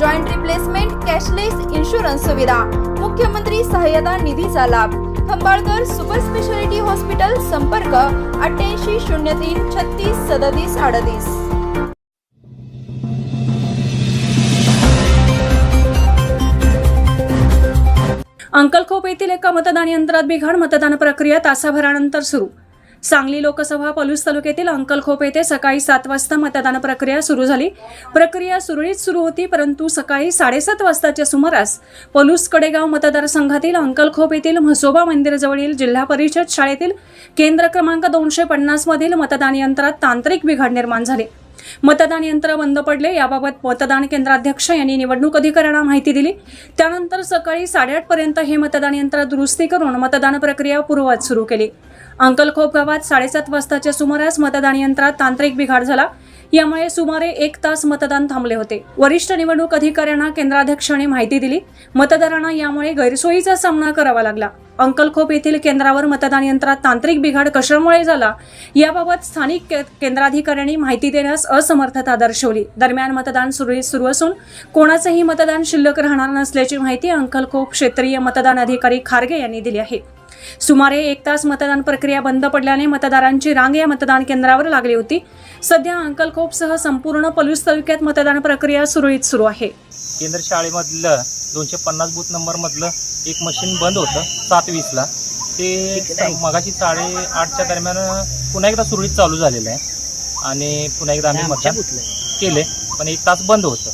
joint replacement cashless insurance सुविधा. मुख्यमंत्री सहाय्यता निधीचा लाभ. खंबाळकर सुपर स्पेशालिटी हॉस्पिटल संपर्क अठ्ठ्याऐंशी शून्य तीन छत्तीस सदतीस अडतीस. अंकलखोप येथील एका मतदान यंत्रात बिघाड मतदान प्रक्रिया तासाभरानंतर सुरू. सांगली लोकसभा पलूस तालुक्यातील अंकलखोप येथे सकाळी सात वाजता मतदान प्रक्रिया सुरू झाली. प्रक्रिया सुरळीत सुरू होती परंतु सकाळी साडेसात वाजताच्या सुमारास पलूस कडेगाव मतदारसंघातील अंकलखोप येथील म्हसोबा मंदिरजवळील जिल्हा परिषद शाळेतील केंद्र क्रमांक दोनशे पन्नास मधील मतदान यंत्रात तांत्रिक बिघाड निर्माण झाले. मतदान यंत्र बंद पडले याबाबत मतदान केंद्राध्यक्ष यांनी निवडणूक अधिकाऱ्यांना माहिती दिली. त्यानंतर सकाळी साडेआठ पर्यंत हे मतदान यंत्र दुरुस्ती करून मतदान प्रक्रिया पूर्ववत सुरू केली. अंकलखोप गावात साडेसात वाजताच्या सुमारास मतदान यंत्रात तांत्रिक बिघाड झाला. यामुळे सुमारे एक तास मतदान थांबले होते. वरिष्ठ निवडणूक अधिकाऱ्यांना केंद्राध्यक्षांनी माहिती दिली. मतदारांना यामुळे गैरसोयीचा सामना करावा लागला. अंकलखोप येथील केंद्रावर मतदान यंत्रात तांत्रिक बिघाड कशामुळे झाला याबाबत स्थानिक के- केंद्राधिकाऱ्यांनी माहिती देण्यास असमर्थता दर्शवली. दरम्यान मतदान सुरळीत सुरू असून कोणाचंही मतदान शिल्लक राहणार नसल्याची माहिती अंकलखोप क्षेत्रीय मतदान अधिकारी खारगे यांनी दिली आहे. सुमारे एक तास मतदान प्रक्रिया बंद पडल्याने मतदारांची रांग या मतदान केंद्रावर लागली होती. सध्या अंकलखोपसह संपूर्ण पलूस तालुक्यात मतदान प्रक्रिया सुरळीत सुरू आहे. केंद्र शाळेमधलं दोनशे पन्नास बूथ नंबरमधलं एक मशीन बंद होतं सात वीसला. ते मगाशी साडेआठच्या दरम्यान पुन्हा एकदा सुरळीत चालू झालेलं आहे. आणि पुन्हा एकदा आम्ही मतदान केले पण एक तास बंद होतं.